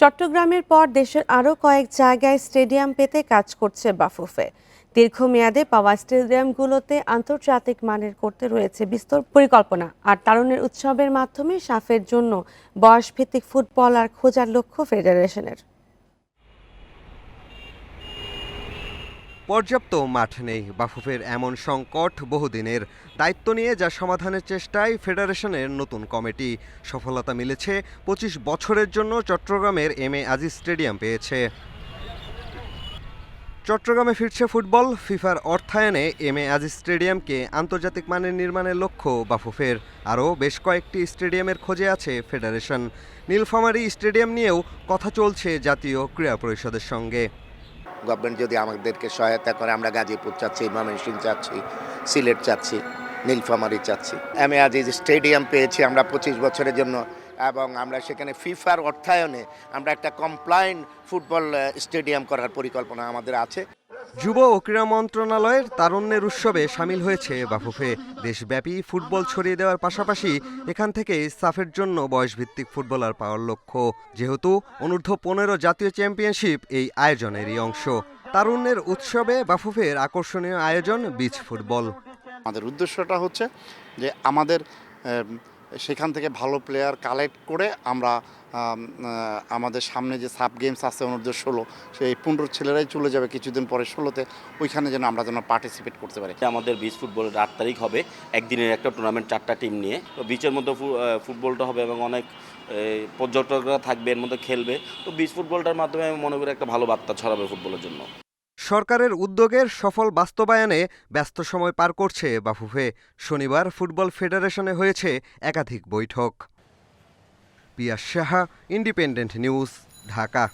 চট্টগ্রামের পর দেশের আরও কয়েক জায়গায় স্টেডিয়াম পেতে কাজ করছে বাফুফে। দীর্ঘমেয়াদে পাওয়া স্টেডিয়ামগুলোতে আন্তর্জাতিক মানের করতে রয়েছে বিস্তর পরিকল্পনা। আর তারুণের উৎসবের মাধ্যমে সাফের জন্য বয়সভিত্তিক ফুটবল আর খোঁজার লক্ষ্য ফেডারেশনের। পর্যাপ্ত মাঠ নেই। বাফুফের এমন সংকট বহুদিনের। দায়িত্ব নিয়ে যা সমাধানের চেষ্টায় ফেডারেশনের নতুন কমিটি। সফলতা মিলেছে পঁচিশ বছরের জন্য চট্টগ্রামের এম এ আজিজ স্টেডিয়াম পেয়েছে। চট্টগ্রামে ফিরছে ফুটবল। ফিফার অর্থায়নে এম এ আজিজ স্টেডিয়ামকে আন্তর্জাতিক মানের নির্মাণের লক্ষ্য বাফুফের। আরও বেশ কয়েকটি স্টেডিয়ামের খোঁজে আছে ফেডারেশন। নীলফামারী স্টেডিয়াম নিয়েও কথা চলছে জাতীয় ক্রীড়া পরিষদের সঙ্গে। গভর্নমেন্ট যদি আমাদেরকে সহায়তা করে, আমরা গাজীপুর চাচ্ছি, ময়মনসিং চাচ্ছি, সিলেট চাচ্ছি, নীলফামারি চাচ্ছি। আমি আজ স্টেডিয়াম পেয়েছি আমরা পঁচিশ বছরের জন্য এবং আমরা সেখানে ফিফার অর্থায়নে আমরা একটা কমপ্লাইন ফুটবল স্টেডিয়াম করার পরিকল্পনা আমাদের আছে। যুব ও ক্রীড়া মন্ত্রণালয়ের তারুণ্যের উৎসবে সামিল হয়েছে বাফুফে। দেশব্যাপী ফুটবল ছড়িয়ে দেওয়ার পাশাপাশি এখান থেকে সাফের জন্য বয়সভিত্তিক ফুটবলার পাওয়ার লক্ষ্য। যেহেতু অনূর্ধ্ব পনেরো জাতীয় চ্যাম্পিয়নশিপ এই আয়োজনেরই অংশ। তারুণ্যের উৎসবে বাফুফের আকর্ষণীয় আয়োজন বিচ ফুটবল। আমাদের উদ্দেশ্যটা হচ্ছে যে আমাদের সেখান থেকে ভালো প্লেয়ার কালেক্ট করে আমরা আমাদের সামনে যে সাব গেমস আছে অনূর্ধ্ব ষোলো, সেই পনেরো ছেলেরাই চলে যাবে কিছুদিন পরে ষোলোতে, ওইখানে যেন আমরা যেন পার্টিসিপেট করতে পারি। আমাদের বিচ ফুটবলের আট তারিখ হবে, একদিনের একটা টুর্নামেন্ট চারটা টিম নিয়ে। তো বিচের মধ্যে ফুটবলটা হবে এবং অনেক পর্যটকরা থাকবে, এর মধ্যে খেলবে। তো বিচ ফুটবলটার মাধ্যমে আমি মনে করি একটা ভালো বার্তা ছড়াবে ফুটবলের জন্য। সরকারের উদ্যোগের সফল বাস্তবায়নে ব্যস্ত সময় পার করছে বাফুফে। শনিবার ফুটবল ফেডারেশনে হয়েছে একাধিক বৈঠক। Piyas Saha, Independent News, Dhaka.